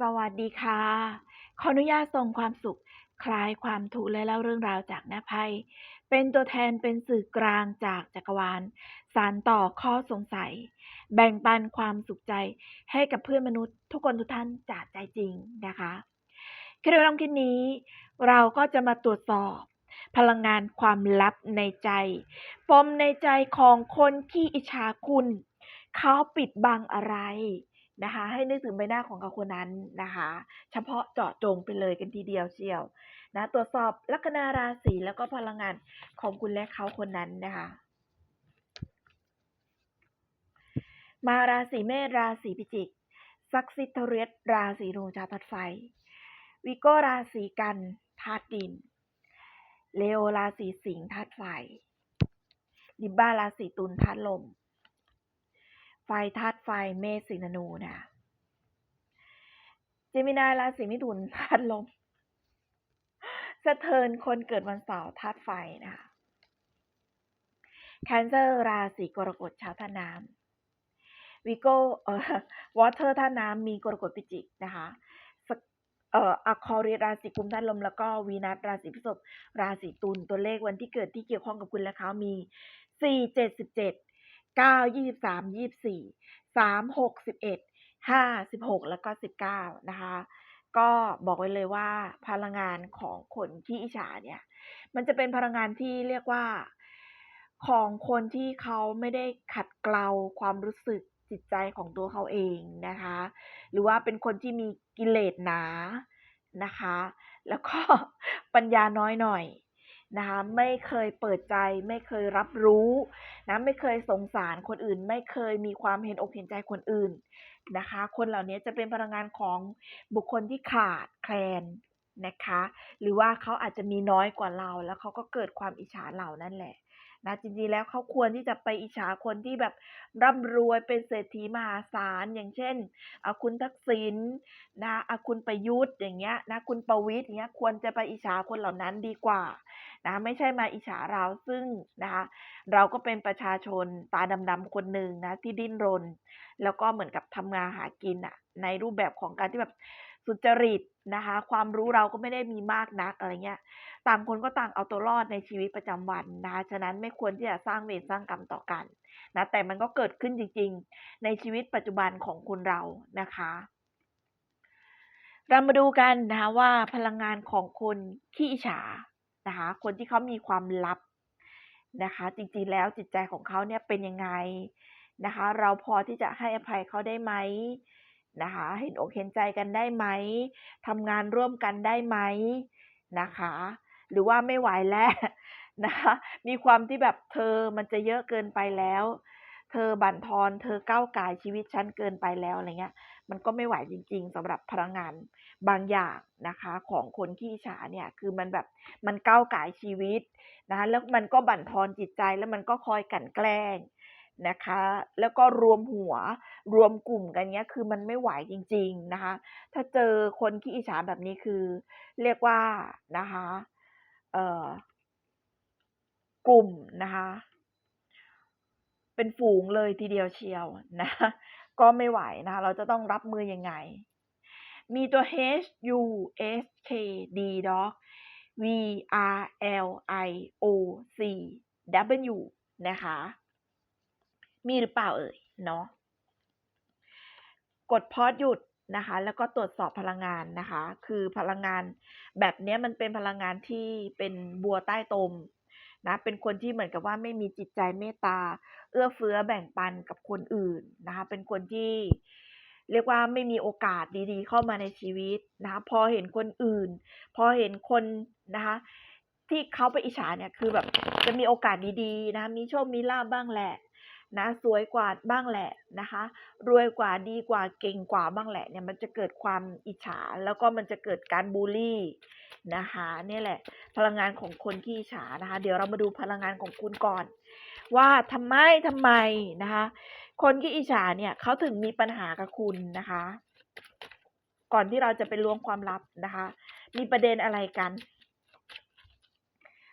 สวัสดีค่ะ ขออนุญาตส่งความสุข คลายความทุกข์และเล่าเรื่องราวจากหน้าไพ่เป็นตัวแทนเป็นสื่อกลางจากจักรวาล สานต่อข้อสงสัย แบ่งปันความสุขใจให้กับเพื่อนมนุษย์ ทุกคนทุกท่านจากใจจริงนะคะคลิปวิดีโอคลิปนี้ เราก็จะมาตรวจสอบ พลังงานความลับในใจ ปมในใจของคนที่อิจฉาคุณ เขาปิดบังอะไร นะคะ ให้นึกถึงใบหน้าของเขาคนนั้นนะคะ เฉพาะเจาะจงไปเลยกันทีเดียวเชียวนะตรวจสอบลัคนาราศีแล้วก็พลังงานของคุณและเขาคนนั้นนะคะมาราศีเมษราศีพิจิกซักซิทเรียสราศีธนูชาวธาตุไฟ วิโกราศีกันธาตุดิน เลโอราศีสิงห์ธาตุไฟดิบ้าราศีตุลธาตุลม ไฟธาตุ ไฟเมษสิงห์ธนูนะเจมินาราศีมิถุนธาตุลมสะเทินคนเกิดวันเสาร์ธาตุไฟนะคะแคนเซอร์ราศีกรกฎชาวธาน้ำวิโก้เอ่อวอเตอร์ธาตุน้ำมีกรกฎพิจิกนะคะเอ่ออะคอเรียราศีกุมธาตุลมแล้วก็วีนัสราศีพฤษภราศีตุลตัวเลขวันที่เกิดที่เกี่ยวข้องกับคุณและเขามีสี่เจ็ดสิบเจ็ดเก้ายี่ สามยี่สิบสี่สามหกสิบเอ็ดห้าสิบหกแล้วก็สิบเก้านะคะ ก็บอกไว้เลยว่าพลังงานของคนที่อิจฉาเนี่ย มันจะเป็นพลังงานที่เรียกว่าของคนที่เขาไม่ได้ขัดเกลาความรู้สึกจิตใจของตัวเขาเองนะคะ หรือว่าเป็นคนที่มีกิเลสหนานะคะ แล้วก็ปัญญาน้อยหน่อย นะคะไม่เคยเปิดใจไม่เคยรับรู้นะไม่เคยสงสารคนอื่น ไม่เคยมีความเห็นอกเห็นใจคนอื่นนะคะ คนเหล่านี้จะเป็นพลังงานของบุคคลที่ขาดแคลนนะคะ หรือว่าเขาอาจจะมีน้อยกว่าเรา แล้วเขาก็เกิดความอิจฉาเรานั่นแหละ นะจริงๆแล้วเขาควรที่จะไปอิจฉาคนที่แบบร่ำรวยเป็นเศรษฐีมหาศาลอย่างเช่นอคุณทักษิณนะอคุณประยุทธ์อย่างเงี้ยนะคุณประวิตรอย่างเงี้ยควรจะไปอิจฉาคนเหล่านั้นดีกว่านะไม่ใช่มาอิจฉาเราซึ่งนะคะเราก็เป็นประชาชนตาดำๆคนหนึ่งนะที่ดิ้นรน แล้วก็เหมือนกับทำงานหากินอะในรูปแบบของการที่แบบสุจริต นะคะ ความรู้เราก็ไม่ได้มีมากนักอะไรเงี้ย ต่างคนก็ต่างเอาตัวรอดในชีวิตประจำวันนะคะ ฉะนั้นไม่ควรที่จะสร้างเวรสร้างกรรมต่อกันนะ แต่มันก็เกิดขึ้นจริง ๆ ในชีวิตปัจจุบันของคนเรานะคะ เรามาดูกันนะคะว่าพลังงานของคนขี้อิจฉานะคะ คนที่เขามีความลับนะคะ จริงๆแล้วจิตใจของเขาเนี่ยเป็นยังไงนะคะ เราพอที่จะให้อภัยเขาได้ไหม นะคะ เห็นอกเห็นใจกันได้ไหมทำงานร่วมกันได้ไหมนะคะ หรือว่าไม่ไหวแล้วนะคะ มีความที่แบบเธอมันจะเยอะเกินไปแล้ว เธอบั่นทอนเธอก้าวไก่ายชีวิตฉันเกินไปแล้วอะไรเงี้ย มันก็ไม่ไหวจริง ๆสำหรับพลังงานบางอย่างนะคะ ของคนขี้ฉาเนี่ยคือมันแบบมันก้าวไก่ายชีวิตนะคะแล้วมันก็บั่นทอนจิตใจแล้วมันก็คอยกั่นแกล้ง นะคะ แล้วก็รวมหัวรวมกลุ่มกันเนี้ยคือมันไม่ไหวจริง ๆนะคะ ถ้าเจอคนขี้อิจฉาแบบนี้คือ เรียกว่านะคะเอ่อกลุ่มนะคะ เป็นฝูงเลยทีเดียวเชียวนะก็ไม่ไหวนะคะเราจะต้องรับมือยังไง มีตัว H U S K D dog V R L I O C W นะคะ มีหรือเปล่าเอ่ยเนาะกดพอสหยุดนะคะ แล้วก็ตรวจสอบพลังงานนะคะ คือพลังงานแบบนี้มันเป็นพลังงานที่เป็นบัวใต้ตมนะเป็นคนที่เหมือนกับว่าไม่มีจิตใจเมตตา เอื้อเฟื้อแบ่งปันกับคนอื่นนะคะ เป็นคนที่เรียกว่าไม่มีโอกาสดีๆ เข้ามาในชีวิตนะคะ พอเห็นคนอื่น พอเห็นคนนะคะ ที่เขาไปอิจฉาเนี่ยคือแบบจะมีโอกาสดีๆนะมีโชคมีลาบบ้างแหละ นะสวยกว่าบ้างแหละนะคะ รวยกว่าดีกว่าเก่งกว่าบ้างแหละเนี่ยมันจะเกิดความอิจฉา แล้วก็มันจะเกิดการบูลลี่นะคะนี่แหละ พลังงานของคนขี้อิจฉานะคะ เดี๋ยวเรามาดูพลังงานของคุณก่อน ว่าทำไมทำไมนะคะ คนขี้อิจฉาเนี่ยเขาถึงมีปัญหากับคุณนะคะ ก่อนที่เราจะไปล้วงความลับนะคะ มีประเด็นอะไรกัน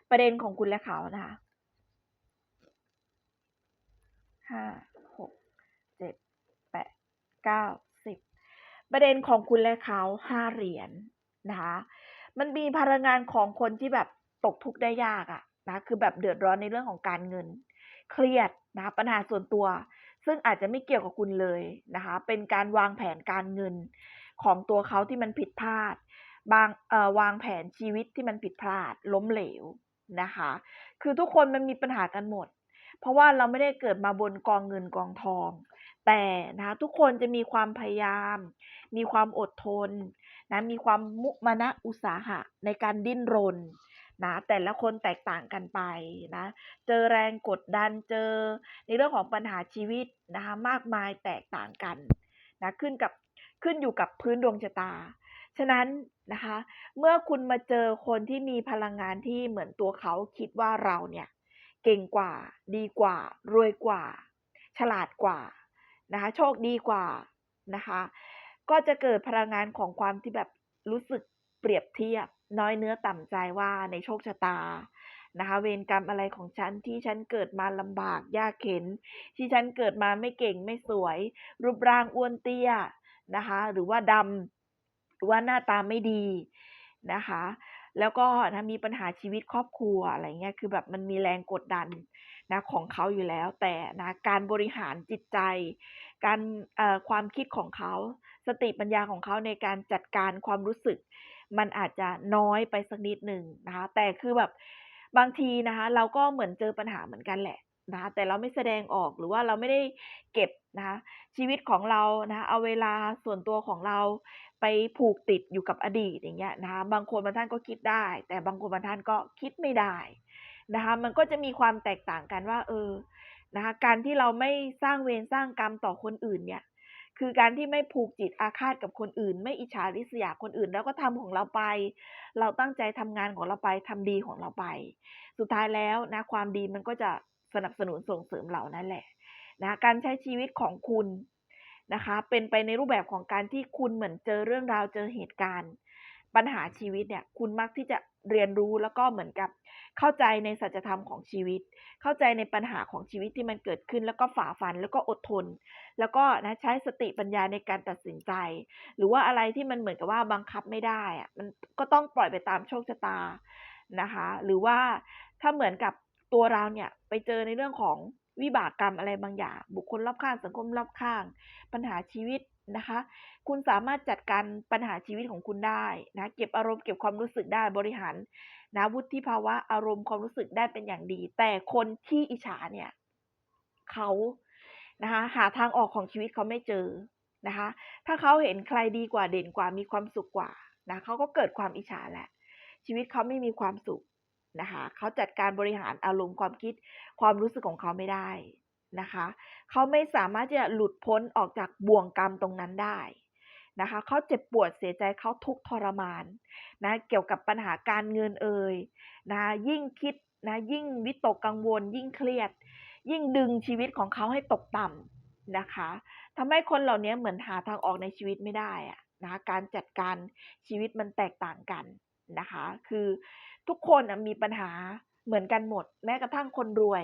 ประเด็นของคุณและเขานะคะ ห้าหกเจ็ดแปดเก้าสิบประเด็นของคุณและเขาห้าเหรียญนะคะมันมีพลังงานของคนที่แบบตกทุกข์ได้ยากอะนะคือแบบเดือดร้อนในเรื่องของการเงิน เครียดนะคะปัญหาส่วนตัว ซึ่งอาจจะไม่เกี่ยวกับคุณเลยนะคะ เป็นการวางแผนการเงินของตัวเขาที่มันผิดพลาด บางเอ่อวางแผนชีวิตที่มันผิดพลาดล้มเหลวนะคะ คือทุกคนมันมีปัญหากันหมด เพราะว่าเราไม่ได้เกิดมาบนกองเงินกองทอง แต่นะคะทุกคนจะมีความพยายาม มีความอดทนนะมีความมุมานะอุตสาหะในการดิ้นรนนะแต่ละคนแตกต่างกันไปนะเจอแรงกดดันเจอในเรื่องของปัญหาชีวิตนะคะมากมายแตกต่างกันนะขึ้นกับขึ้นอยู่กับพื้นดวงชะตา ฉะนั้นนะคะ เมื่อคุณมาเจอคนที่มีพลังงานที่เหมือนตัวเขาคิดว่าเราเนี่ย เก่งกว่า ดีกว่า รวยกว่า ฉลาดกว่านะคะ โชคดีกว่านะคะ ก็จะเกิดพลังงานของความที่แบบรู้สึกเปรียบเทียบ น้อยเนื้อต่ำใจว่าในโชคชะตานะคะเวรกรรมอะไรของฉันที่ฉันเกิดมาลำบากยากเข็น ที่ฉันเกิดมาไม่เก่งไม่สวย รูปร่างอ้วนเตี้ยนะคะ หรือว่าดำหรือว่าหน้าตาไม่ดีนะคะ แล้วก็นะมีปัญหาชีวิตครอบครัวอะไรเงี้ยคือแบบมันมีแรงกดดันนะของเขาอยู่แล้ว แต่นะการบริหารจิตใจ การความคิดของเขา สติปัญญาของเขาในการจัดการความรู้สึก มันอาจจะน้อยไปสักนิดหนึ่งนะคะแต่คือแบบบางทีนะคะเราก็เหมือนเจอปัญหาเหมือนกันแหละ นะคะแต่เราไม่แสดงออกหรือว่าเราไม่ได้เก็บนะคะชีวิตของเรานะคะเอาเวลาส่วนตัวของเราไปผูกติดอยู่กับอดีตอย่างเงี้ยนะคะบางคนบางท่านก็คิดได้ แต่บางคนบางท่านก็คิดไม่ได้นะคะมันก็จะมีความแตกต่างกันว่าเออนะคะการที่เราไม่สร้างเวรสร้างกรรมต่อคนอื่นเนี่ยคือการที่ไม่ผูกจิตอาฆาตกับคนอื่น ไม่อิจฉาริษยาคนอื่น แล้วก็ทำของเราไป เราตั้งใจทำงานของเราไปทำดีของเราไป สุดท้ายแล้วนะความดีมันก็จะ สนับสนุนส่งเสริมเรานั่นแหละนะการใช้ชีวิตของคุณนะคะ เป็นไปในรูปแบบของการที่คุณเหมือนเจอเรื่องราวเจอเหตุการณ์ ปัญหาชีวิตเนี่ย คุณมักที่จะเรียนรู้แล้วก็เหมือนกับเข้าใจในสัจธรรมของชีวิต เข้าใจในปัญหาของชีวิตที่มันเกิดขึ้น แล้วก็ฝ่าฟันแล้วก็อดทน แล้วก็นะใช้สติปัญญาในการตัดสินใจ หรือว่าอะไรที่มันเหมือนกับว่าบังคับไม่ได้อะมันก็ต้องปล่อยไปตามโชคชะตานะคะ หรือว่าถ้าเหมือนกับ ตัวเราเนี่ยไปเจอในเรื่องของวิบากกรรมอะไรบางอย่าง บุคคลรอบข้างสังคมรอบข้าง ปัญหาชีวิตนะคะ คุณสามารถจัดการปัญหาชีวิตของคุณได้นะเก็บอารมณ์เก็บความรู้สึกได้บริหารนะวุฒิภาวะอารมณ์ความรู้สึกได้เป็นอย่างดี แต่คนที่อิจฉาเนี่ยเขานะคะหาทางออกของชีวิตเขาไม่เจอนะคะ ถ้าเขาเห็นใครดีกว่าเด่นกว่ามีความสุขกว่านะเขาก็เกิดความอิจฉาแหละชีวิตเขาไม่มีความสุข นะคะเขาจัดการบริหารอารมณ์ความคิดความรู้สึกของเขาไม่ได้นะคะเขาไม่สามารถที่จะหลุดพ้นออกจากบ่วงกรรมตรงนั้นได้นะคะเขาเจ็บปวดเสียใจเขาทุกข์ทรมานนะเกี่ยวกับปัญหาการเงินเอ่ยนะยิ่งคิดนะยิ่งวิตกกังวล ยิ่งเครียด ยิ่งดึงชีวิตของเขาให้ตกต่ำนะคะทำให้คนเหล่านี้เหมือนหาทางออกในชีวิตไม่ได้อะนะะการจัดการชีวิตมันแตกต่างกันนะคะ คือ ทุกคนมีปัญหาเหมือนกันหมด แม้กระทั่งคนรวย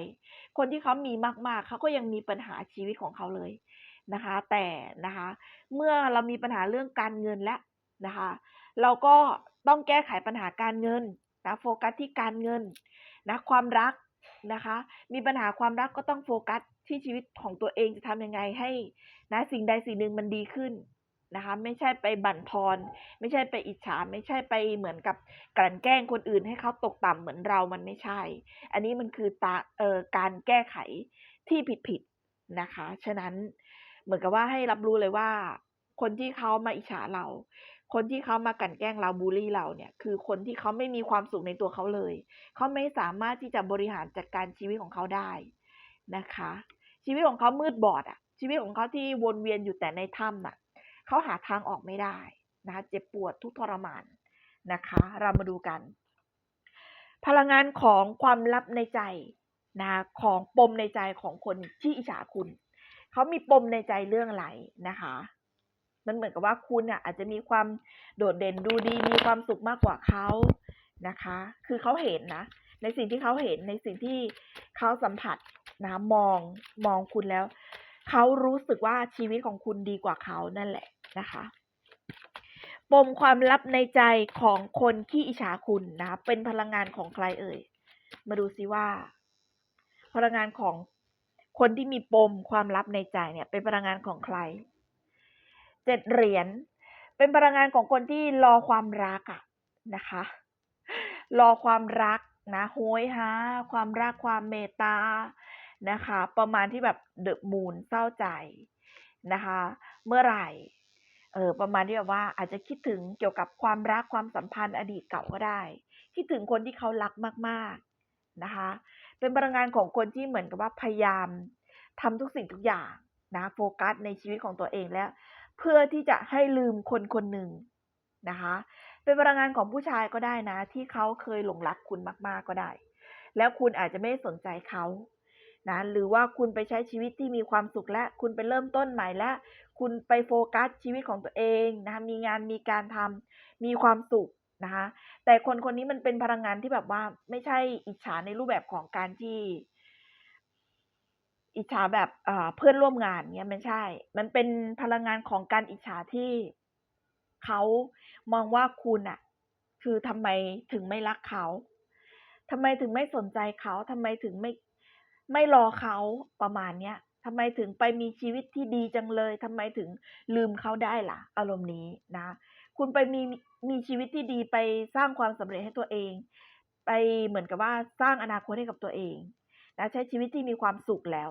คนที่เขามีมากๆเขาก็ยังมีปัญหาชีวิตของเขาเลยนะคะ แต่นะคะ เมื่อเรามีปัญหาเรื่องการเงินแล้วนะคะ เราก็ต้องแก้ไขปัญหาการเงินนะโฟกัสที่การเงินนะความรักนะคะ มีปัญหาความรักก็ต้องโฟกัสที่ชีวิตของตัวเองจะทำยังไงให้นะสิ่งใดสิ่งหนึ่งมันดีขึ้น นะคะ ไม่ใช่ไปบั่นทอน ไม่ใช่ไปอิจฉา ไม่ใช่ไปเหมือนกับกลั่นแกล้งคนอื่นให้เขาตกต่ำเหมือนเรามันไม่ใช่ อันนี้มันคือตาเอ่อการแก้ไขที่ผิดๆนะคะ ฉะนั้นเหมือนกับว่าให้รับรู้เลยว่า คนที่เขามาอิจฉาเรา คนที่เขามากลั่นแกล้งเราบูลลี่เราเนี่ย คือคนที่เขาไม่มีความสุขในตัวเขาเลย เขาไม่สามารถที่จะบริหารจัดการชีวิตของเขาได้นะคะ ชีวิตของเขามืดบอดอะชีวิตของเขาที่วนเวียนอยู่แต่ในถ้ำอะ เขาหาทางออกไม่ได้นะคะเจ็บปวดทุกทรมานนะคะ เรามาดูกัน พลังงานของความลับในใจนะของปมในใจของคนที่อิจฉาคุณ เขามีปมในใจเรื่องอะไรนะคะ มันเหมือนกับว่าคุณอะอาจจะมีความโดดเด่นดูดีมีความสุขมากกว่าเขานะคะ คือเขาเห็นนะ ในสิ่งที่เขาเห็นในสิ่งที่เขาสัมผัสนะมองมองคุณแล้ว เขารู้สึกว่าชีวิตของคุณดีกว่าเขานั่นแหละ นะคะปมความลับในใจของคนขี้อิจฉาคุณนะคะเป็นพลังงานของใครเอ่ย มาดูซิว่า พลังงานของคนที่มีปมความลับในใจเนี่ย เป็นพลังงานของใครเจ็ดเหรียญเป็นพลังงานของคนที่รอความรักอะนะคะ รอความรักนะโหยหาความรักความเมตตานะคะ ประมาณที่แบบเดอะมูนเศร้าใจนะคะ เมื่อไหร่ เออประมาณที่แบบว่าอาจจะคิดถึงเกี่ยวกับความรักความสัมพันธ์อดีตเก่าก็ได้ คิดถึงคนที่เขารักมากๆนะคะ เป็นพลังงานของคนที่เหมือนกับว่าพยายามทำทุกสิ่งทุกอย่างนะโฟกัสในชีวิตของตัวเองแล้ว เพื่อที่จะให้ลืมคนคนหนึ่งนะคะ เป็นพลังงานของผู้ชายก็ได้นะ ที่เขาเคยหลงรักคุณมาก ๆก็ได้ แล้วคุณอาจจะไม่สนใจเขา นะหรือว่าคุณไปใช้ชีวิตที่มีความสุขและ คุณไปเริ่มต้นใหม่และ คุณไปโฟกัสชีวิตของตัวเองนะคะมีงานมีการทำมีความสุขนะคะแต่คนคนนี้มันเป็นพลังงานที่แบบว่าไม่ใช่อิจฉาในรูปแบบของการที่ อิจฉาแบบเพื่อนร่วมงานเนี้ยไม่ใช่ มันเป็นพลังงานของการอิจฉาที่เขามองว่าคุณอะคือทำไมถึงไม่รักเขาทำไมถึงไม่สนใจเขาทำไมถึงไม่ ไม่รอเขาประมาณเนี้ยทำไมถึงไปมีชีวิตที่ดีจังเลยทำไมถึงลืมเขาได้ล่ะ อารมณ์นี้นะ คุณไปมีมีชีวิตที่ดีไปสร้างความสำเร็จให้ตัวเอง ไปเหมือนกับว่าสร้างอนาคตให้กับตัวเองนะใช้ชีวิตที่มีความสุขแล้ว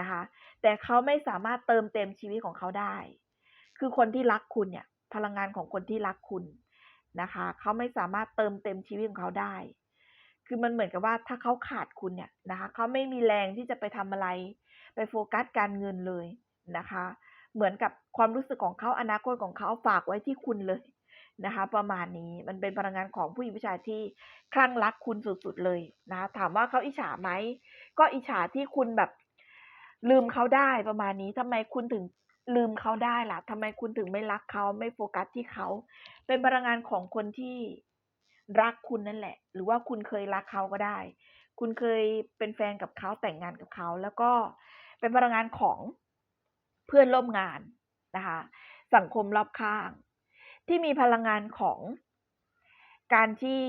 นะคะ แต่เขาไม่สามารถเติมเต็มชีวิตของเขาได้ คือคนที่รักคุณเนี่ย พลังงานของคนที่รักคุณนะคะ เขาไม่สามารถเติมเต็มชีวิตของเขาได้ คือมันเหมือนกับว่าถ้าเขาขาดคุณเนี่ยนะคะเขาไม่มีแรงที่จะไปทำอะไร ไปโฟกัสการเงินเลยนะคะ เหมือนกับความรู้สึกของเขาอนาคตของเขาฝากไว้ที่คุณเลยนะคะ ประมาณนี้มันเป็นพลังงานของผู้หญิงผู้ชายที่คลั่งรักคุณสุดๆเลยนะถามว่าเขาอิจฉาไหมก็อิจฉาที่คุณแบบลืมเขาได้ประมาณนี้ทำไมคุณถึงลืมเขาได้ล่ะทำไมคุณถึงไม่รักเขาไม่โฟกัสที่เขา เป็นพลังงานของคนที่ รักคุณนั่นแหละ หรือว่าคุณเคยรักเขาก็ได้ คุณเคยเป็นแฟนกับเขาแต่งงานกับเขา แล้วก็เป็นพลังงานของเพื่อนร่วมงานนะคะ สังคมรอบข้าง ที่มีพลังงานของการที่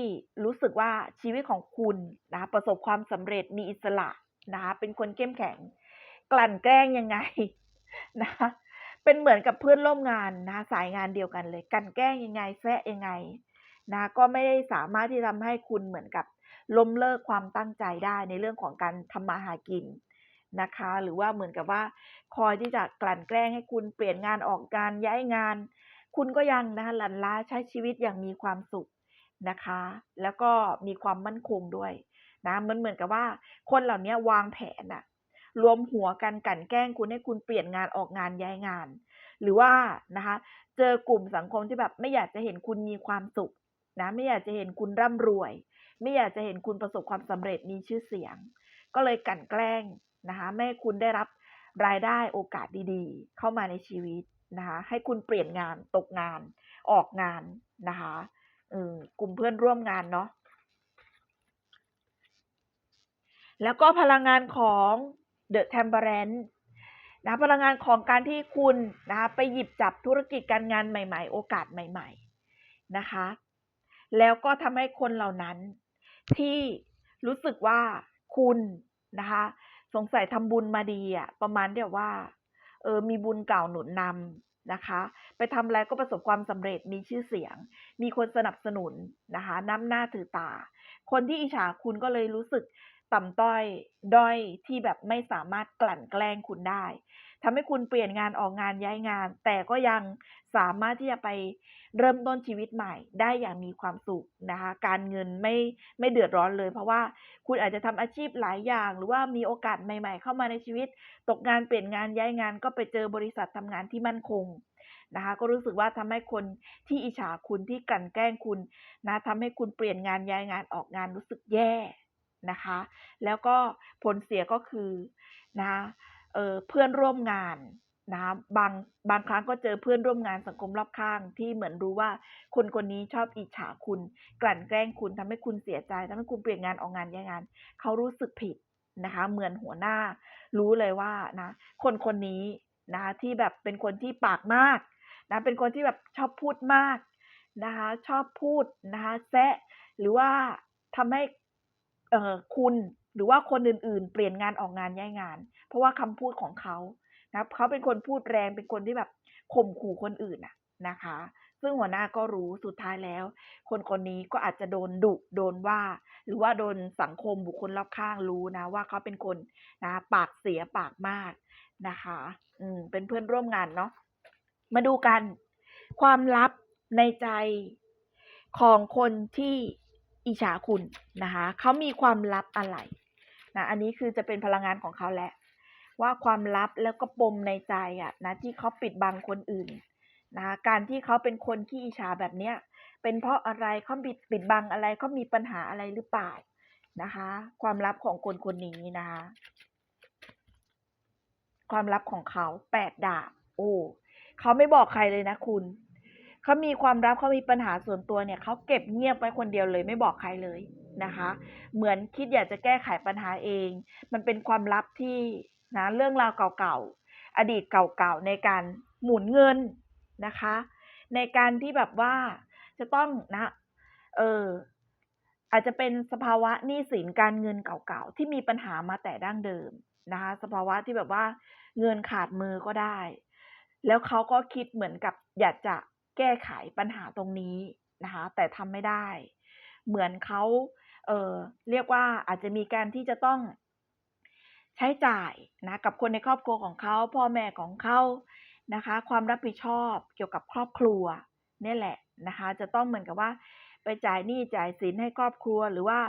รู้สึกว่าชีวิตของคุณนะคะประสบความสำเร็จมีอิสระนะคะเป็นคนเข้มแข็ง กลั่นแกล้งยังไงนะเป็นเหมือนกับเพื่อนร่วมงานนะสายงานเดียวกันเลยกลันแกล้งยังไงแซะยังไง นะก็ไม่ได้สามารถที่ทำให้คุณเหมือนกับล้มเลิกความตั้งใจได้ในเรื่องของการทำมาหากินนะคะ หรือว่าเหมือนกับว่า คอยที่จะกลั่นแกล้งให้คุณเปลี่ยนงานออกงานย้ายงาน คุณก็ยังนะคะหลั่นล้าใช้ชีวิตอย่างมีความสุขนะคะ แล้วก็มีความมั่นคงด้วยนะมันเหมือนกับว่า คนเหล่านี้วางแผนอะรวมหัวกันกลั่นแกล้งคุณให้คุณเปลี่ยนงานออกงานย้ายงาน หรือว่านะคะ เจอกลุ่มสังคมที่แบบไม่อยากจะเห็นคุณมีความสุข นะไม่อยากจะเห็นคุณร่ำรวย ไม่อยากจะเห็นคุณประสบความสำเร็จมีชื่อเสียง ก็เลยกลั่นแกล้งนะคะไม่ให้คุณได้รับรายได้โอกาสดีๆ เข้ามาในชีวิตนะคะให้คุณเปลี่ยนงานตกงาน ออกงานนะคะกลุ่มเพื่อนร่วมงานเนาะแล้วก็พลังงานของ The Temperance นะพลังงานของการที่คุณนะคะไปหยิบจับธุรกิจการงานใหม่ ๆ โอกาสใหม่ ๆ นะคะ แล้วก็ทำให้คนเหล่านั้น ที่รู้สึกว่าคุณนะคะ สงสัยทำบุญมาดีอะประมาณเดียวว่า เออมีบุญเก่าหนุนนำนะคะ ไปทำอะไรก็ประสบความสำเร็จมีชื่อเสียง มีคนสนับสนุนนะคะน้ำหน้าถือตา คนที่อิจฉาคุณก็เลยรู้สึกต่ำต้อยด้อยที่แบบไม่สามารถกลั่นแกล้งคุณได้ ทำให้คุณเปลี่ยนงานออกงานย้ายงาน แต่ก็ยังสามารถที่จะไปเริ่มต้นชีวิตใหม่ ได้อย่างมีความสุขนะคะ การเงินไม่ไม่เดือดร้อนเลย เพราะว่าคุณอาจจะทำอาชีพหลายอย่าง หรือว่ามีโอกาสใหม่ ๆ เข้ามาในชีวิต ตกงานเปลี่ยนงานย้ายงาน ก็ไปเจอบริษัททำงานที่มั่นคงนะคะก็รู้สึกว่าทำให้คนที่อิจฉาคุณที่กลั่นแกล้งคุณนะทำให้คุณเปลี่ยนงานย้ายงานออกงานรู้สึกแย่นะคะ แล้วก็ผลเสียก็คือนะ เออเพื่อนร่วมงานนะบางบางครั้งก็เจอเพื่อนร่วมงานสังคมรอบข้าง ที่เหมือนรู้ว่าคนคนนี้ชอบอิจฉาคุณ กลั่นแกล้งคุณทำให้คุณเสียใจทำให้คุณเปลี่ยนงานออกงานย้ายงาน เขารู้สึกผิดนะคะ เหมือนหัวหน้า รู้เลยว่านะคนคนนี้นะที่แบบเป็นคนที่ปากมากนะเป็นคนที่แบบชอบพูดมากนะคะชอบพูดนะคะแซะหรือว่าทำให้เอ่อคุณหรือว่าคนอื่นๆ เปลี่ยนงานออกงานย้ายงาน เพราะว่าคำพูดของเขานะเขาเป็นคนพูดแรงเป็นคนที่แบบข่มขู่คนอื่นน่ะนะคะ ซึ่งหัวหน้าก็รู้สุดท้ายแล้ว คนคนนี้ก็อาจจะโดนดุโดนว่า หรือว่าโดนสังคมบุคคลรอบข้างรู้นะ ว่าเขาเป็นคนนะปากเสียปากมากนะคะ อืม เป็นเพื่อนร่วมงานเนาะมาดูกัน ความลับในใจของคนที่อิจฉาคุณนะคะเขามีความลับอะไรนะอันนี้คือจะเป็นพลังงานของเขาแหละ ว่าความลับแล้วก็ปมในใจอะนะที่เขาปิดบังคนอื่นนะคะการที่เขาเป็นคนขี้อิจฉาแบบเนี้ยเป็นเพราะอะไรเขาปิดปิดบังอะไรเขามีปัญหาอะไรหรือเปล่านะคะ ความลับของคนคนนี้นะคะ ความลับของเขา8ดาบโอ้เขาไม่บอกใครเลยนะคุณเขามีความลับเขามีปัญหาส่วนตัวเนี่ยเขาเก็บเงียบไว้คนเดียวเลยไม่บอกใครเลยนะคะ เหมือนคิดอยากจะแก้ไขปัญหาเอง มันเป็นความลับที่ นะเรื่องราวเก่าๆ อดีตเก่าๆ ในการหมุนเงินนะคะ ในการที่แบบว่าจะต้องนะเอออาจจะเป็นสภาวะหนี้สินการเงินเก่าๆ ที่มีปัญหามาแต่ดั้งเดิมนะคะ สภาวะที่แบบว่าเงินขาดมือก็ได้ แล้วเขาก็คิดเหมือนกับอยากจะแก้ไขปัญหาตรงนี้นะคะ แต่ทำไม่ได้ เหมือนเขาเออเรียกว่าอาจจะมีการที่จะต้อง ใช้จ่ายนะกับคนในครอบครัวของเขา พ่อแม่ของเขานะคะ ความรับผิดชอบเกี่ยวกับครอบครัวนี่แหละนะคะ จะต้องเหมือนกับว่า ไปจ่ายหนี้จ่ายสินให้ครอบครัวหรือว่า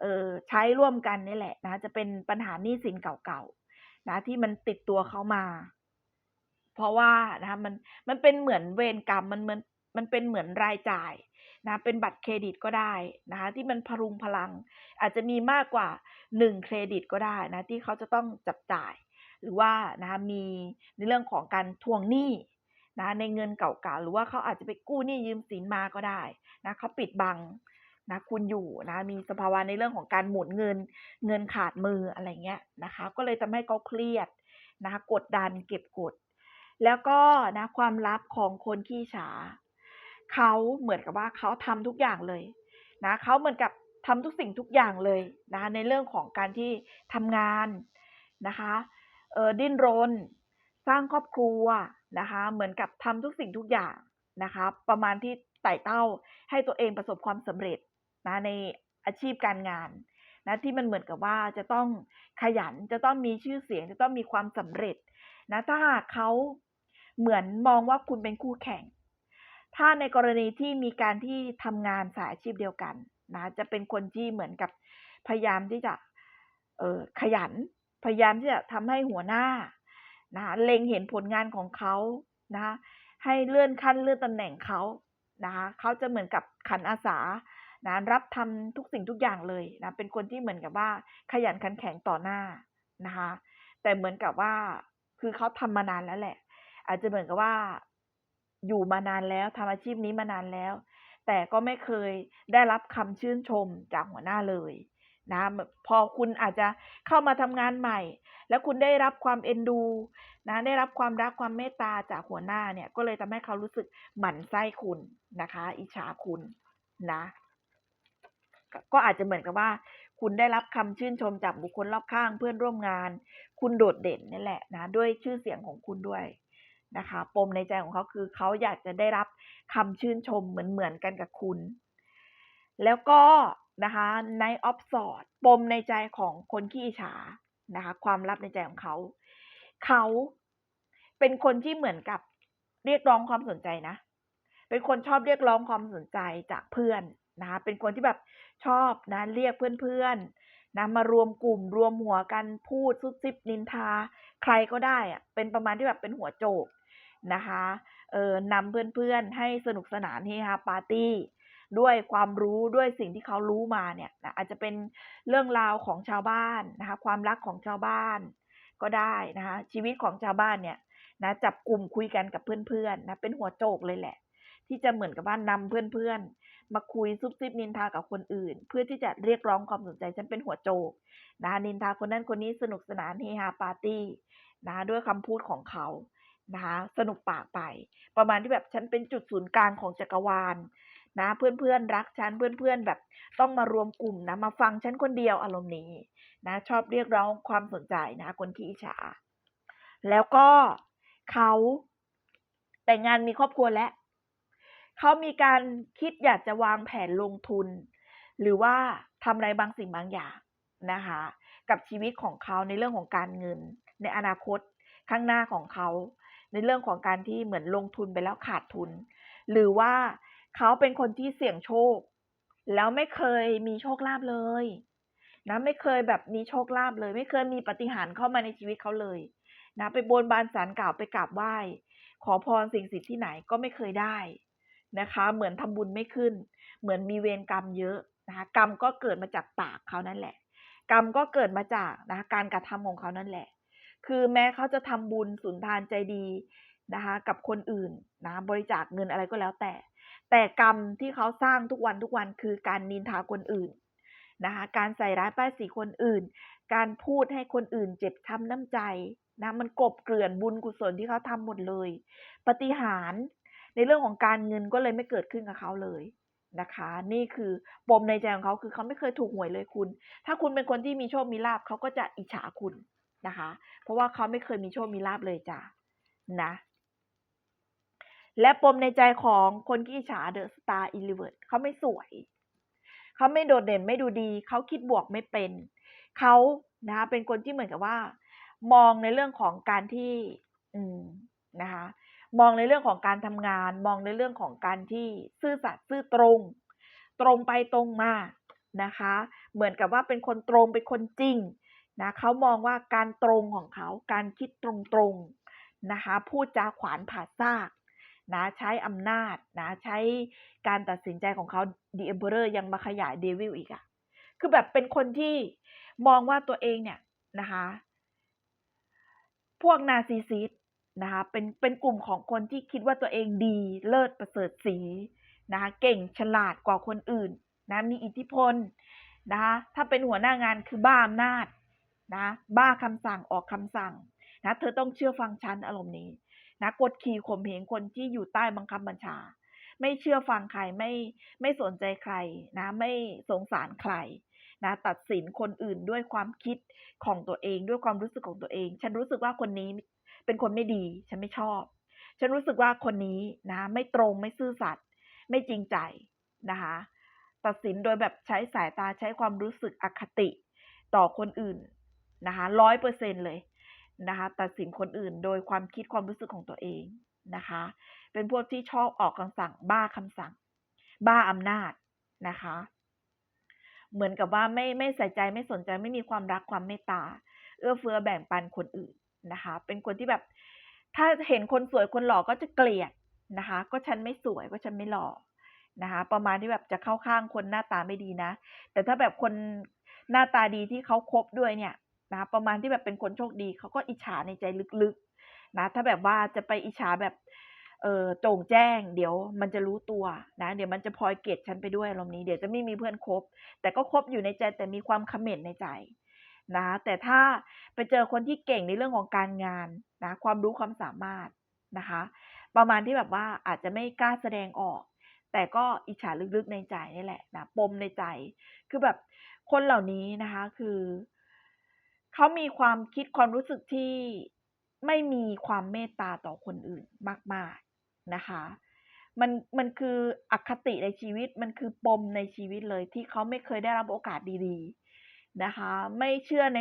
เออใช้ร่วมกันนี่แหละนะจะเป็นปัญหาหนี้สินเก่าๆนะที่มันติดตัวเขามา เพราะว่านะคะมันมันเป็นเหมือนเวรกรรมมันเหมือนมันเป็นเหมือนรายจ่าย นะเป็นบัตรเครดิตก็ได้นะคะที่มันพรุงพลัง อาจจะมีมากกว่า 1 เครดิตก็ได้นะที่เขาจะต้องจับจ่าย หรือว่านะคะมีในเรื่องของการทวงหนี้นะในเงินเก่าๆหรือว่าเขาอาจจะไปกู้หนี้ยืมสินมาก็ได้นะเขาปิดบังนะคุณอยู่นะมีสภาวะในเรื่องของการหมุนเงินเงินขาดมืออะไรเงี้ยนะคะ ก็เลยทำให้เขาเครียดนะคะกดดันเก็บกด แล้วก็นะความลับของคนขี้ฉา เขาเหมือนกับว่าเขาทำทุกอย่างเลยนะเขาเหมือนกับทำทุกสิ่งทุกอย่างเลยนะในเรื่องของการที่ทำงานนะคะเออดิ้นรน สร้างครอบครัวนะคะ เหมือนกับทำทุกสิ่งทุกอย่างนะคะ ประมาณที่ไต่เต้าให้ตัวเองประสบความสำเร็จนะในอาชีพการงานนะที่มันเหมือนกับว่าจะต้องขยันจะต้องมีชื่อเสียง จะต้องมีความสำเร็จนะถ้าหากเขาเหมือนมองว่าคุณเป็นคู่แข่ง ถ้าในกรณีที่มีการที่ทำงานสายอาชีพเดียวกันนะจะเป็นคนที่เหมือนกับพยายามที่จะเออขยัน พยายามที่จะทำให้หัวหน้านะคะเล็งเห็นผลงานของเขานะคะให้เลื่อนขั้นเลื่อนตำแหน่งเขานะคะเขาจะเหมือนกับขันอาสานะรับทำทุกสิ่งทุกอย่างเลยนะเป็นคนที่เหมือนกับว่าขยันขันแข็งต่อหน้านะคะแต่เหมือนกับว่าคือเขาทำมานานแล้วแหละ อาจจะเหมือนกับว่า อยู่มานานแล้วทำอาชีพนี้มานานแล้ว แต่ก็ไม่เคยได้รับคำชื่นชมจากหัวหน้าเลยนะพอคุณอาจจะเข้ามาทำงานใหม่ แล้วคุณได้รับความเอ็นดูนะได้รับความรักความเมตตาจากหัวหน้าเนี่ยก็เลยทำให้เขารู้สึกหมั่นไส้คุณนะคะ อิจฉาคุณนะ ก็อาจจะเหมือนกับว่า คุณได้รับคำชื่นชมจากบุคคลรอบข้างเพื่อนร่วมงาน คุณโดดเด่นนี่แหละนะด้วยชื่อเสียงของคุณด้วย นะคะ ปมในใจของเขาคือเขาอยากจะได้รับคำชื่นชมเหมือนๆกันกับคุณ แล้วก็นะคะ Knight of Swords ปมในใจของคนขี้อิจฉานะคะ ความลับในใจของเขา เขาเป็นคนที่เหมือนกับเรียกร้องความสนใจนะ เป็นคนชอบเรียกร้องความสนใจจากเพื่อนนะคะเป็นคนที่แบบชอบนะเรียกเพื่อนๆนะมารวมกลุ่มรวมหัวกันพูดซุบซิบนินทา ใครก็ได้อะเป็นประมาณที่แบบเป็นหัวโจกนะคะเอ่อนำเพื่อนๆให้สนุกสนานเฮฮาปาร์ตี้ ด้วยความรู้ด้วยสิ่งที่เขารู้มาเนี่ยนะอาจจะเป็นเรื่องราวของชาวบ้านนะคะความรักของชาวบ้านก็ได้นะคะชีวิตของชาวบ้านเนี่ยนะจับกลุ่มคุยกันกับเพื่อนๆนะเป็นหัวโจกเลยแหละ ที่จะเหมือนกับว่านำเพื่อนๆ มาคุยซุบซิบนินทากับคนอื่น เพื่อที่จะเรียกร้องความสนใจฉันเป็นหัวโจกนะคะนินทาคนนั้นคนนี้สนุกสนานเฮฮาปาร์ตี้นะคะด้วยคำพูดของเขานะคะสนุกปากไป ประมาณที่แบบฉันเป็นจุดศูนย์กลางของจักรวาลนะเพื่อนๆรักฉันเพื่อนๆแบบต้องมารวมกลุ่มนะมาฟังฉันคนเดียวอารมณ์นี้นะชอบเรียกร้องความสนใจนะคนขี้อิจฉาแล้วก็เขาแต่งงานมีครอบครัวแล้ว เขามีการคิดอยากจะวางแผนลงทุน หรือว่าทำอะไรบางสิ่งบางอย่างนะคะ กับชีวิตของเขาในเรื่องของการเงิน ในอนาคตข้างหน้าของเขา ในเรื่องของการที่เหมือนลงทุนไปแล้วขาดทุน หรือว่าเขาเป็นคนที่เสี่ยงโชค แล้วไม่เคยมีโชคลาภเลยนะไม่เคยแบบมีโชคลาภเลย ไม่เคยมีปฏิหารเข้ามาในชีวิตเขาเลยนะไปบนบานสารกล่าวไปกราบไหว้ ขอพรสิ่งศักดิ์สิทธิ์ที่ไหนก็ไม่เคยได้ นะคะ เหมือนทำบุญไม่ขึ้น เหมือนมีเวรกรรมเยอะนะคะกรรมก็เกิดมาจากปากเขานั่นแหละ กรรมก็เกิดมาจากนะคะการกระทำของเขานั่นแหละ คือแม้เขาจะทำบุญสุนทานใจดีนะคะกับคนอื่นนะบริจาคเงินอะไรก็แล้วแต่ แต่กรรมที่เขาสร้างทุกวันทุกวันคือการนินทาคนอื่นนะคะการใส่ร้ายป้ายสีคนอื่น การพูดให้คนอื่นเจ็บช้ำน้ำใจนะมันกบเกลื่อนบุญกุศลที่เขาทำหมดเลย ปฏิหาร ในเรื่องของการเงินก็เลยไม่เกิดขึ้นกับเขาเลยนะคะ นี่คือปมในใจของเขาคือเขาไม่เคยถูกหวยเลยคุณ ถ้าคุณเป็นคนที่มีโชคมีลาบเขาก็จะอิจฉาคุณนะคะ เพราะว่าเขาไม่เคยมีโชคมีลาบเลยจ้ะนะ และปมในใจของคนที่อิจฉาเดอะสตาร์อิลิเวิร์เขาไม่สวยเขาไม่โดดเด่นไม่ดูดี เขาคิดบวกไม่เป็นเขานะคะเป็นคนที่เหมือนกับว่า มองในเรื่องของการที่ อืมนะคะ มองในเรื่องของการทำงาน มองในเรื่องของการที่ซื่อสัตย์ซื่อตรง ตรงไปตรงมานะคะ เหมือนกับว่าเป็นคนตรงเป็นคนจริงนะเขามองว่าการตรงของเขาการคิดตรงๆนะคะพูดจาขวานผ่าซากนะใช้อำนาจนะใช้การตัดสินใจของเขาดีเอ็มเพอร์ยังมาขยายเดวิลอีกอะคือแบบเป็นคนที่มองว่าตัวเองเนี่ยนะคะ พวกนาซีซิส นะคะเป็นเป็นกลุ่มของคนที่คิดว่าตัวเองดีเลิศประเสริฐสีนะคะเก่งฉลาดกว่าคนอื่นนะมีอิทธิพลนะคะถ้าเป็นหัวหน้างานคือบ้าอำนาจนะบ้าคำสั่งออกคำสั่งนะเธอต้องเชื่อฟังฉันอารมณ์นี้นะกดขี่ข่มเหงคนที่อยู่ใต้บังคับบัญชา ไม่เชื่อฟังใครไม่ไม่สนใจใครนะไม่สงสารใครนะตัดสินคนอื่นด้วยความคิดของตัวเองด้วยความรู้สึกของตัวเอง ฉันรู้สึกว่าคนนี้ เป็นคนไม่ดี ฉันไม่ชอบ ฉันรู้สึกว่าคนนี้นะ ไม่ตรงไม่ซื่อสัตย์ไม่จริงใจนะคะ ตัดสินโดยแบบใช้สายตาใช้ความรู้สึกอคติต่อคนอื่นนะคะร้อยเปอร์เซ็นเลยนะคะ ตัดสินคนอื่นโดยความคิดความรู้สึกของตัวเองนะคะ เป็นพวกที่ชอบออกคำสั่ง บ้าคำสั่ง บ้าอำนาจนะคะ เหมือนกับว่าไม่ไม่ใส่ใจไม่สนใจไม่มีความรักความเมตตา เอื้อเฟื้อแบ่งปันคนอื่น นะคะ เป็นคนที่แบบ ถ้าเห็นคนสวยคนหล่อก็จะเกลียดนะคะ ก็ฉันไม่สวยก็ฉันไม่หล่อนะคะ ประมาณที่แบบจะเข้าข้างคนหน้าตาไม่ดีนะ แต่ถ้าแบบคนหน้าตาดีที่เขาคบด้วยเนี่ยนะประมาณที่แบบเป็นคนโชคดีเขาก็อิจฉาในใจลึกๆนะถ้าแบบว่าจะไปอิจฉาแบบเออโจ่งแจ้ง เดี๋ยวมันจะรู้ตัวนะ เดี๋ยวมันจะพลอยเกลียดฉันไปด้วยอารมณ์นี้เดี๋ยวจะไม่มีเพื่อนคบ แต่ก็คบอยู่ในใจแต่มีความเขม่นในใจ นะแต่ถ้าไปเจอคนที่เก่งในเรื่องของการงานนะความรู้ความสามารถนะคะ ประมาณที่แบบว่าอาจจะไม่กล้าแสดงออก แต่ก็อิจฉาลึกๆในใจนี่แหละนะปมในใจ คือแบบคนเหล่านี้นะคะคือเขามีความคิดความรู้สึกที่ไม่มีความเมตตาต่อคนอื่นมาก ๆนะคะ มันมันคืออคติในชีวิตมันคือปมในชีวิตเลยที่เขาไม่เคยได้รับโอกาสดีๆ นะคะ ไม่เชื่อใน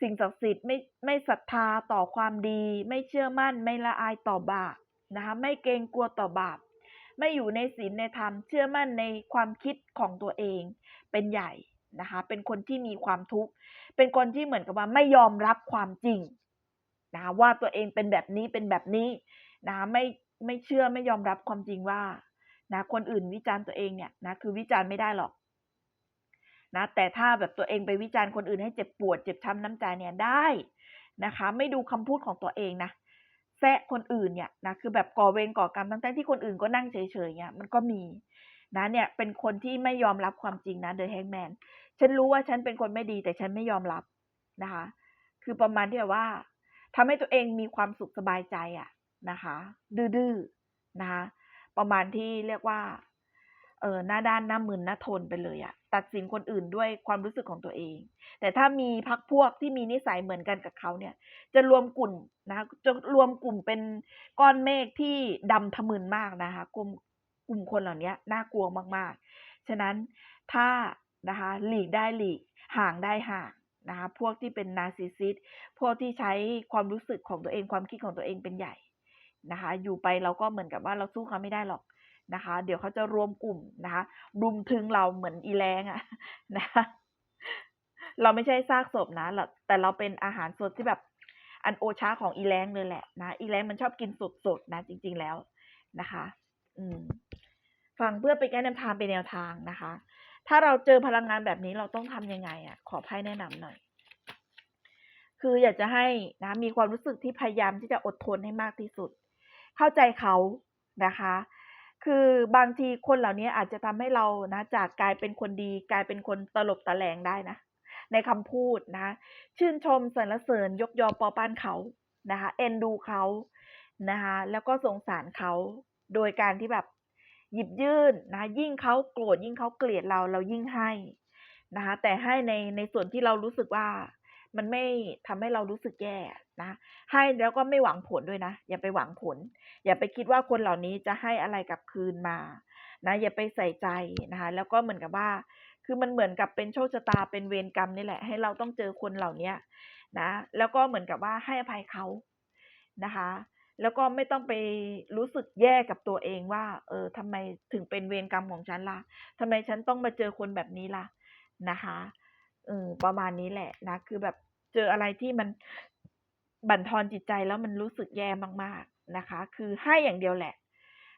สิ่งศักดิ์สิทธิ์ไม่ไม่ศรัทธาต่อความดี ไม่เชื่อมั่นไม่ละอายต่อบาปนะคะไม่เกรงกลัวต่อบาป ไม่อยู่ในศีลในธรรม เชื่อมั่นในความคิดของตัวเองเป็นใหญ่นะคะ เป็นคนที่มีความทุกข์ เป็นคนที่เหมือนกับว่าไม่ยอมรับความจริงนะคะว่าตัวเองเป็นแบบนี้เป็นแบบนี้นะะไม่ไม่เชื่อไม่ยอมรับความจริงว่านะคนอื่นวิจารณ์ตัวเองเนี่ยนะคือวิจารณ์ไม่ได้หรอก นะแต่ถ้าแบบตัวเองไปวิจารณ์คนอื่นให้เจ็บปวดเจ็บช้าน้ำใจเนี่ยได้นะคะ ไม่ดูคำพูดของตัวเองนะแซะคนอื่นเนี่ยนะคือแบบก่อเวรก่อกรรมทั้งๆที่คนอื่นก็นั่งเฉยๆเนี่ยมันก็มีนะเนี่ยเป็นคนที่ไม่ยอมรับความจริงนะเดอะแฮงแมนฉันรู้ว่าฉันเป็นคนไม่ดีแต่ฉันไม่ยอมรับนะคะ คือประมาณที่แบบว่าทำให้ตัวเองมีความสุขสบายใจอะนะคะ ดื้อๆนะคะ ประมาณที่เรียกว่า เออหน้าด้านหน้ามึนหน้าทนไปเลยอะตัดสินคนอื่นด้วยความรู้สึกของตัวเอง แต่ถ้ามีพรรคพวกที่มีนิสัยเหมือนกันกับเขาเนี่ย จะรวมกลุ่มนะคะจะรวมกลุ่มเป็นก้อนเมฆที่ดำทะมึนมากนะคะกลุ่มกลุ่มคนเหล่านี้น่ากลัวมากๆ ฉะนั้นถ้านะคะหลีกได้หลีกห่างได้ห่างนะคะพวกที่เป็น Narcissist พวกที่ใช้ความรู้สึกของตัวเองความคิดของตัวเองเป็นใหญ่นะคะ อยู่ไปเราก็เหมือนกับว่าเราสู้เขาไม่ได้หรอก นะคะ เดี๋ยวเขาจะรวมกลุ่มนะคะรุมถึงเราเหมือนอีแล้งอะนะคะเราไม่ใช่ซากศพนะแต่เราเป็นอาหารสดที่แบบอันโอชะของอีแล้งเลยแหละนะอีแล้งมันชอบกินสดๆนะ จริง ๆแล้วนะคะ อืมฟังเพื่อเป็นการนำทางเป็นแนวทางนะคะ ถ้าเราเจอพลังงานแบบนี้เราต้องทำยังไงอะขอไพ่แนะนำหน่อย คืออยากจะให้นะมีความรู้สึกที่พยายามที่จะอดทนให้มากที่สุด เข้าใจเขานะคะ คือบางทีคนเหล่านี้อาจจะทำให้เรานะจากกลายเป็นคนดี กลายเป็นคนตลบตะแหลงได้นะ ในคำพูดนะ ชื่นชมสรรเสริญยกยอปอปั้นเขานะคะเอ็นดูเขานะคะแล้วก็สงสารเขาโดยการที่แบบหยิบยื่นนะยิ่งเขาโกรธยิ่งเขาเกลียดเราเรายิ่งให้นะคะแต่ให้ในในส่วนที่เรารู้สึกว่า มันไม่ทำให้เรารู้สึกแย่นะ ให้แล้วก็ไม่หวังผลด้วยนะ อย่าไปหวังผล อย่าไปคิดว่าคนเหล่านี้จะให้อะไรกลับคืนมา นะ อย่าไปใส่ใจนะคะ แล้วก็เหมือนกับว่า คือมันเหมือนกับเป็นโชคชะตา เป็นเวรกรรมนี่แหละ ให้เราต้องเจอคนเหล่านี้นะ แล้วก็เหมือนกับว่าให้อภัยเขานะคะ แล้วก็ไม่ต้องไปรู้สึกแย่กับตัวเองว่า เออทำไมถึงเป็นเวรกรรมของฉันล่ะทำไมฉันต้องมาเจอคนแบบนี้ล่ะนะคะ ออประมาณนี้แหละนะ คือแบบเจออะไรที่มันบั่นทอนจิตใจแล้วมันรู้สึกแย่มากๆนะคะ คือให้อย่างเดียวแหละ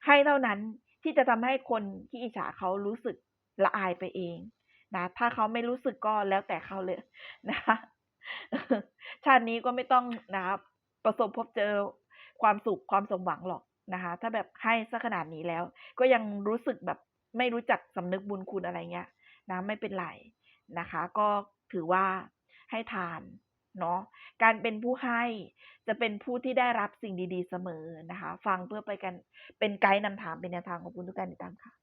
ให้เท่านั้นที่จะทำให้คนที่อิจฉาเขารู้สึกละอายไปเองนะถ้าเขาไม่รู้สึกก็แล้วแต่เขาเลยนะคะชาตินี้ก็ไม่ต้องนะประสบพบเจอความสุขความสมหวังหรอกนะคะ ถ้าแบบให้เสียขนาดนี้แล้ว ก็ยังรู้สึกแบบไม่รู้จักสำนึกบุญคุณอะไรเงี้ยนะไม่เป็นไร นะคะ ก็ถือว่าให้ทานเนาะการเป็นผู้ให้จะเป็นผู้ที่ได้รับสิ่งดีๆเสมอนะคะ ฟังเพื่อไปกันเป็นไกด์นำทางเป็นแนวทางของคุณทุกการติดตามค่ะ